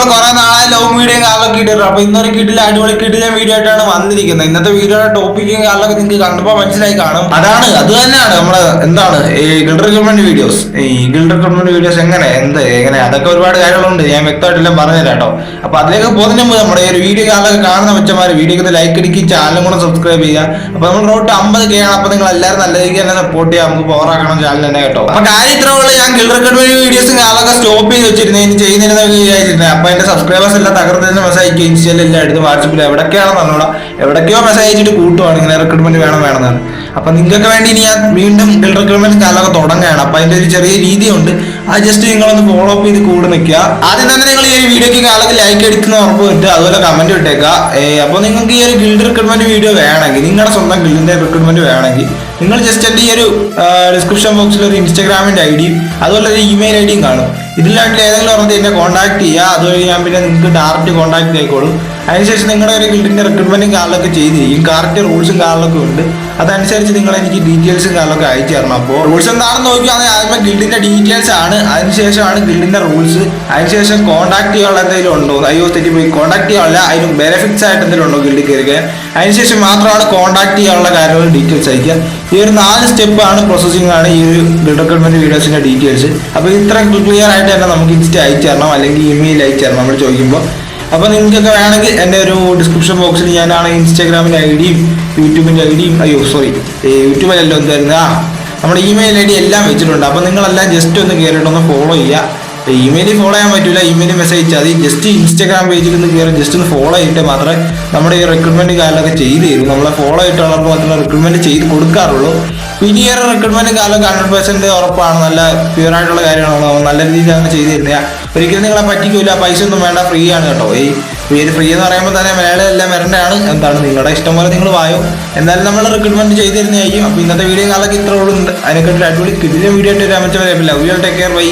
നമ്മൾ കുറെ നാളെ ലവ് വീഡിയോ കാലൊക്കെ ഇട്ടിട്ടുണ്ട്. അപ്പൊ ഇന്നൊരു കിട്ടില്ല അടിപൊളി കിട്ടില്ല വീഡിയോ ആയിട്ടാണ് വന്നിരിക്കുന്നത്. ഇന്നത്തെ വീഡിയോയുടെ ടോപ്പിക്കും കാലൊക്കെ നിങ്ങൾക്ക് കണ്ടപ്പോൾ മനസ്സിലായി കാണും. അതാണ് അത് തന്നെയാണ് നമ്മൾ എന്താണ് ഈ ഗിൽഡർ ഗവൺമെന്റ് വീഡിയോസ് ഈ ഗിൽഡർ ഗവൺമെന്റ് വീഡിയോസ് എങ്ങനെ എന്ത് എങ്ങനെ അതൊക്കെ ഒരുപാട് കാര്യങ്ങളുണ്ട്. ഞാൻ വ്യക്തമായിട്ടെല്ലാം പറഞ്ഞുതരാം കേട്ടോ. അപ്പൊ അതിലേക്ക് പോകുന്നതിന് മുമ്പ് നമ്മുടെ ഈ ഒരു വീഡിയോ കാലൊക്കെ കാണുന്ന വെച്ചമാര് വീഡിയോക്ക് ലൈക്ക് അടിക്കുക ചാനലും കൂടെ സബ്സ്ക്രൈബ് ചെയ്യുക. അപ്പൊ നമ്മൾ റോട്ട് അമ്പത് കെ അപ്പൊ നിങ്ങൾ എല്ലാവരും നല്ല രീതിക്ക് തന്നെ സപ്പോർട്ട് ചെയ്യാം. നമുക്ക് പവർ ആക്കണം ചാനൽ തന്നെ കേട്ടോ. അപ്പൊ കാര്യം ഇത്ര ഞാൻ ഗിൽഡർ ഗവൺമെന്റ് വീഡിയോസും കാലൊക്കെ സ്റ്റോപ്പ് ചെയ്ത് വെച്ചിരുന്നു ഇനി ചെയ്യുന്നില്ലെന്ന് വിചാരിച്ചിരുന്നത് അപ്പൊ എന്റെ സബ്സ്ക്രൈബേഴ്സ് എല്ലാം തകർന്നു മെസ്സേജ് ഇൻസ്റ്റയിൽ എല്ലാം എടുത്ത് വാട്സപ്പിൽ എവിടൊക്കെയാണെന്ന് പറഞ്ഞോളാം എവിടൊക്കെയോ മെസ്സേജ് അയച്ചിട്ട് കൂട്ടുവാണ്. ഇങ്ങനെ റിക്രൂട്ട്മെന്റ് വേണം വേണമെന്നാണ് അപ്പൊ നിങ്ങൾക്ക് വേണ്ടി ഇനി ഞാൻ വീണ്ടും റിക്രൂട്ട്മെന്റ് കാലൊക്കെ തുടങ്ങുകയാണ്. അപ്പൊ അതിന്റെ ഒരു ചെറിയ രീതിയുണ്ട്. അത് ജസ്റ്റ് നിങ്ങളൊന്ന് ഫോളോ അപ്പ് ചെയ്ത് കൂടെ നിൽക്കുക. ആദ്യം തന്നെ നിങ്ങൾ ഈ ഒരു വീഡിയോക്ക് കാലത്ത് ലൈക്ക് അടിക്കുന്ന ഉറപ്പ് കിട്ടുക. അതുപോലെ കമന്റ് ഇട്ടേക്കുക. അപ്പൊ നിങ്ങൾക്ക് ഈ ഒരു ഗിൽഡ് റിക്രൂട്ട്മെന്റ് വീഡിയോ വേണമെങ്കിൽ നിങ്ങളുടെ സ്വന്തം ഗിൽഡിന്റെ റിക്രൂട്ട്മെന്റ് വേണമെങ്കിൽ നിങ്ങൾ ജസ്റ്റ് എന്റെ ഈ ഒരു ഡിസ്ക്രിപ്ഷൻ ബോക്സിൽ ഒരു ഇൻസ്റ്റാഗ്രാമിന്റെ ഐ ഡിയും അതുപോലെ ഒരു ഇമെയിൽ ഐ ഡിയും കാണും. ഇതിലായിട്ട് ഏതെങ്കിലും ഒരെണ്ണത്തിൽ എന്നെ കോൺടാക്ട് ചെയ്യുക അതുവഴി ഞാൻ പിന്നെ നിങ്ങൾക്ക് ഡയറക്റ്റ് കോൺടാക്ട് ആയിക്കോളും അതിനുശേഷം നിങ്ങളുടെ ഒരു ഗിൽഡിന്റെ റിക്രൂട്ട്മെന്റും കാറിലൊക്കെ ചെയ്തിരിക്കും. കറക്റ്റ് റൂൾസും കാറിലൊക്കെ ഉണ്ട്. അതനുസരിച്ച് നിങ്ങൾ എനിക്ക് ഡീറ്റെയിൽസും കാറിലൊക്കെ അയച്ചു തരണം. അപ്പോൾ റൂൾസ് എന്താണെന്ന് നോക്കുകയാണെങ്കിൽ ആദ്യമേ ഗിൽഡിന്റെ ഡീറ്റെയിൽസ് ആണ്. അതിനുശേഷമാണ് ഗിൽഡിന്റെ റൂൾസ് അതിനുശേഷം കോൺടാക്ട് ചെയ്യാനുള്ള എന്തെങ്കിലും ഉണ്ടോ? അയ്യോ തെറ്റി പോയി കോൺടാക്ട് ചെയ്യാനുള്ള അതിന് ബെനഫിറ്റ്സ് ആയിട്ട് എന്തെങ്കിലും ഉണ്ടോ ഗിൽഡിൽ കയറുക അതിനുശേഷം മാത്രമാണ് കോൺടാക്ട് ചെയ്യാനുള്ള കാര്യങ്ങൾ ഡീറ്റെയിൽസ് അയക്കുക. ഈ ഒരു നാല് സ്റ്റെപ്പാണ് പ്രോസസ്സിംഗ് ആണ് ഈ ഒരു ഗിൽഡ് റിക്രൂട്ട്മെന്റ് വീഡിയോസിന്റെ ഡീറ്റെയിൽസ് അപ്പോൾ ഇത്ര ക്ലിയർ ആയിട്ട് തന്നെ നമുക്ക് ഇൻസ്റ്റ അയച്ചു തരണം അല്ലെങ്കിൽ ഇമെയിൽ അയച്ചു തരണം നമ്മൾ ചോദിക്കുമ്പോൾ അപ്പോൾ നിങ്ങൾക്കൊക്കെ വേണമെങ്കിൽ എന്റെ ഒരു ഡിസ്ക്രിപ്ഷൻ ബോക്സിൽ ഞാനാണ് ഇൻസ്റ്റാഗ്രാമിന്റെ ഐ ഡിയും യൂട്യൂബിന്റെ ഐ ഡിയും അയ്യോ സോറി യൂട്യൂബിലല്ലോ എന്തായിരുന്നു? ആ നമ്മുടെ ഇമെയിൽ ഐ ഡി എല്ലാം വെച്ചിട്ടുണ്ട്. അപ്പോൾ നിങ്ങളെല്ലാം ജസ്റ്റ് ഒന്ന് കയറിയിട്ട് ഒന്ന് ഫോളോ ചെയ്യുക. ഇമെയിലിൽ ഫോളോ ചെയ്യാൻ പറ്റില്ല ഇമെയിൽ മെസ്സേജ് അയച്ചാൽ മതി. ജസ്റ്റ് ഇൻസ്റ്റാഗ്രാം പേജിൽ നിന്ന് കയറി ജസ്റ്റ് ഒന്ന് ഫോളോ ചെയ്തിട്ട് മാത്രമേ നമ്മുടെ ഈ റിക്രൂട്ട്മെന്റ് കാര്യങ്ങളൊക്കെ ചെയ്ത് തരും. നമ്മളെ ഫോളോ ചെയ്തിട്ടുള്ളവർക്ക് മാത്രമേ റിക്രൂട്ട്മെന്റ് ചെയ്ത് കൊടുക്കാറുള്ളൂ. ഒരു റിക്രൂട്ട്മെന്റ് കാലം ഹൺഡ്രഡ് പെർസെന്റ് ഉറപ്പാണ്. നല്ല പ്യൂർ ആയിട്ടുള്ള കാര്യമാണ് നല്ല രീതിയിൽ അങ്ങനെ ചെയ്ത് ഒരിക്കലും നിങ്ങളെ പറ്റിക്കൂല. പൈസ ഒന്നും വേണ്ട. ഫ്രീ ആണ് കേട്ടോ. ഈ പേര് ഫ്രീ എന്ന് പറയുമ്പോൾ തന്നെ മലയാളം എല്ലാം വരേണ്ടതാണ്. എന്താണ് നിങ്ങളുടെ ഇഷ്ടം പോലെ നിങ്ങൾ വായോ. എന്നാലും നമ്മൾ റിക്രൂട്ട്മെന്റ് ചെയ്ത് അപ്പോൾ ഇന്നത്തെ വീഡിയോ കാലൊക്കെ ഇത്ര ഉള്ളൂ. അതിനെക്കാട്ടിൽ അടിപൊളി കിടിലം വീഡിയോ ആയിട്ട് വരാൻ പറ്റും love you take care bye